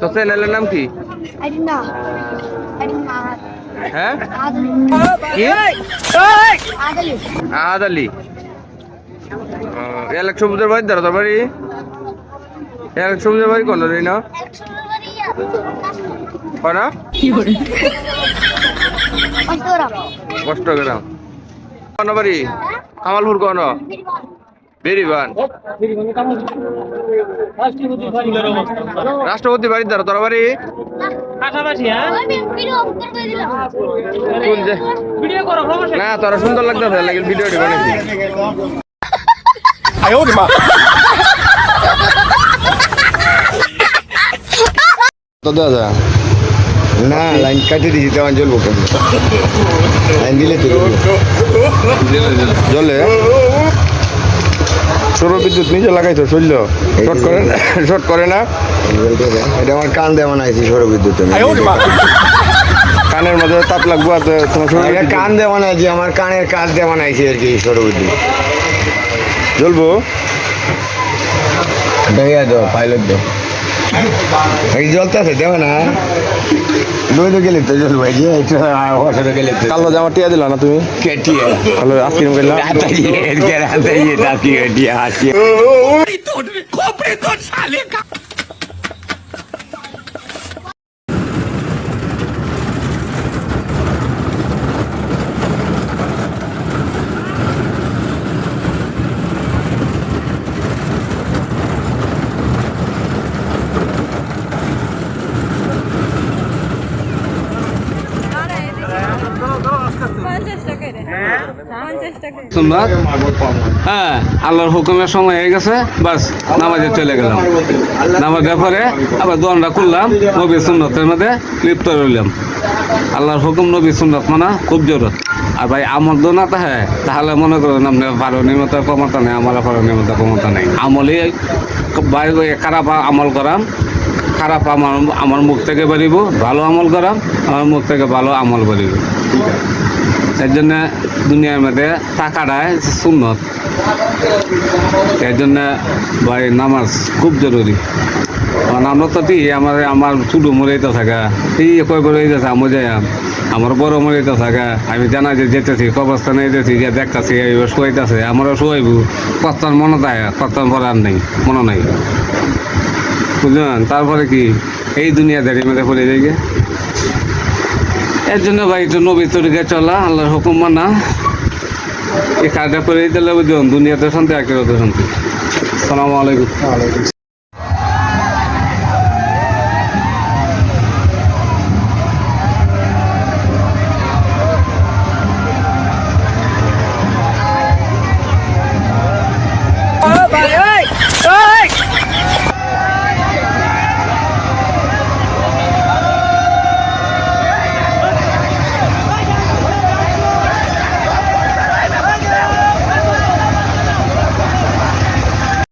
তো চ্যানেলের নাম কি? আইডিনা আইডিনা হ্যাঁ? আদলি। কি? আদলি। আহাদ আলী এলাক সবুজের বাড়ি দাঁড়া তোর বাড়ি। এলাক সবুজের বাড়ি কোন রে না? কনা? কষ্ট গ্রাম কোন বাড়ি? কামালপুর কোন? বেরিবান রাষ্ট্রপতি বাড়ি দাঁড়া তোর বাড়ি? হ্যাঁ? ভিডিও ভিডিও না তোরা সুন্দর লাগতেছে লাগে ভিডিওটি বানাইছি। তো দাদা না লাইন কাটিয়ে দিয়েছি তেমন জ্বলবো কেন লাইন দিলে তো জলে সৌর বিদ্যুৎ নিজে লাগাইছো শৈল্য শর্ট করে শর্ট করে না? এটা আমার কান দেওয়া নাইছি সৌর বিদ্যুৎ কানের মধ্যে তাপ লাগবো আর তোমার শরীরে কান দেওয়া নাইছি আমার কানের কাজ দেওয়া নাইছি আর কি সৌর বিদ্যুৎ। জ্বলবো? দেয়া দাও পাইলট দাও। এই দেবে আছে দেওয়া না। লই তো গেলি তো জল ভাই যে গেলে তো। কালো জামা টিয়া দিলা না তুমি? কেটিয়ে। কালো আইসক্রিম রাতাইয়ে হ্যাঁ? আল্লাহর হুকুমের সময় হয়ে গেছে বাস নামাজে চলে গেলাম। নামাজের পরে আবার দোয়ানটা করলাম নবী সুন্নতের মধ্যে লিপ্ত রইলাম। আল্লাহর হুকুম নবী সুন্নত মানা খুব জরুরত আর ভাই আমল দো না তাহে তাহলে মনে করেন আপনি বারো নিয়মিত ক্ষমতা নেই আমার নিয়মিত ক্ষমতা নেই। আমলে বাইরে খারাপ আমল করাম খারাপ আমার আমার মুখ থেকে বেরিব, ভালো আমল করাম আমার মুখ থেকে ভালো আমল বেরিব। এর জন্য দুনিয়ার মধ্যে টাকাটায় সুন্নত। এর জন্য ভাই নামাজ খুব জরুরি। আমরা তো আমার আমার মরেই থাকা। এই আমি, আমার বড় মরেই থাকা। আমি জানা যে যেতেছি কবস্থানে যেতেছি, গিয়ে দেখতেছি শুয়াইতেছে, আমারও কত্তার মনে থাকে কত্তার পর আর নেই, মনে নাই। বুঝলেন? তারপরে কি? এই দুনিয়াদারি মধ্যে পড়ে যাই। এর জন্য ভাই, একটু নবী তরিকে চলা, আল্লাহর হুকুম মানা। এই কাজটা করে দিলে বুঝুন দুনিয়াতে শান্তি, আখেরাতে শান্তি। সালামু আলাইকুম।